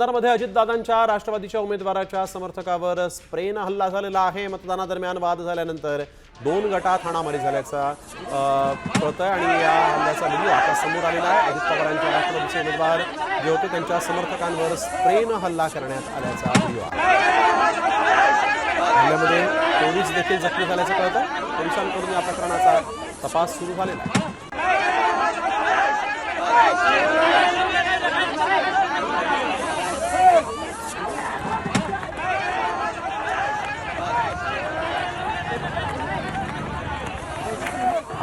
जुन्नरमध्ये अजितदादांच्या राष्ट्रवादीच्या उमेदवाराच्या समर्थकावर स्प्रेनं हल्ला झालेला आहे. मतदानादरम्यान वाद झाल्यानंतर दोन गटात हाणामारी झाल्याचा अ, कळतंय आणि या हल्ल्याचा व्हिडिओ आता समोर आलेला आहे. अजित पवारांच्या राष्ट्रवादीचे उमेदवार जे होते त्यांच्या समर्थकांवर स्प्रेनं हल्ला करण्यात आल्याचा व्हिडिओ आहे. हल्ल्यामध्ये पोलीस देखील जखमी झाल्याचं कळतं पोलिसांकडून या प्रकरणाचा तपास सुरू झालेला आहे.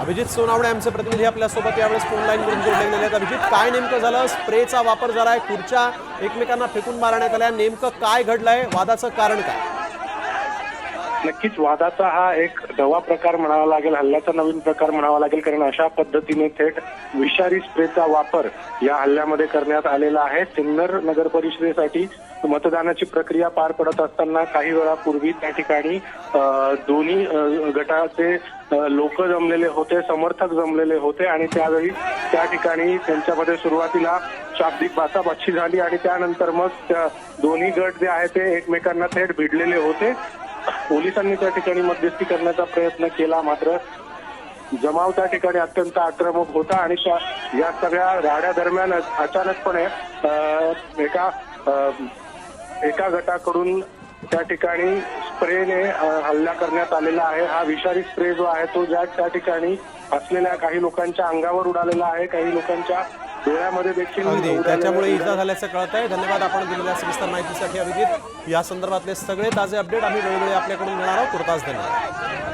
अभिजित सोनावणे आमचे प्रतिनिधी आपल्यासोबत यावेळेस फोन लाईन करून जोडले गेले आहेत. अभिजित काय नेमकं झालं? स्प्रेचा वापर झालाय खुर्च्या एकमेकांना फेकून मारण्यात आल्या. नेमकं काय घडलंय? वादाचं कारण काय? नक्कीच वादाचा हा एक नवा प्रकार म्हणावा लागेल हल्ल्याचा नवीन प्रकार म्हणावा लागेल कारण अशा पद्धतीने थेट विषारी स्प्रेचा वापर या हल्ल्यामध्ये करण्यात आलेला आहे. सिन्नर नगर परिषदेसाठी मतदानाची प्रक्रिया पार पडत असताना काही वेळापूर्वी त्या ठिकाणी दोन्ही गटाचे लोक जमलेले होते समर्थक जमलेले होते आणि त्यावेळी त्या ठिकाणी त्यांच्यामध्ये सुरुवातीला शाब्दिक बाचाबाची झाली आणि त्यानंतर मग दोन्ही गट जे आहे ते एकमेकांना थेट भिडलेले होते. पोलिसांनी त्या ठिकाणी मध्यस्थी करण्याचा प्रयत्न केला मात्र जमाव त्या ठिकाणी अत्यंत आक्रमक होता आणि त्या- या सगळ्या राड्या दरम्यान अचानकपणे एका एका गटाकडून त्या ठिकाणी स्प्रेने हल्ला करण्यात आलेला आहे. हा विषारी स्प्रे जो आहे तो ज्या त्या ठिकाणी असलेल्या काही लोकांच्या अंगावर उडालेला आहे. काही लोकांच्या डोळ्यामध्ये देखील अगदी. त्याच्यामुळे. इजा झाल्याचं कळत आहे धन्यवाद आपण दिलेल्या सविस्तर माहितीसाठी अभिजित. या संदर्भातले सगळे ताजे अपडेट आम्ही वेळोवेळी आपल्याकडून घेणार आहोत. तुर्तास धन्यवाद.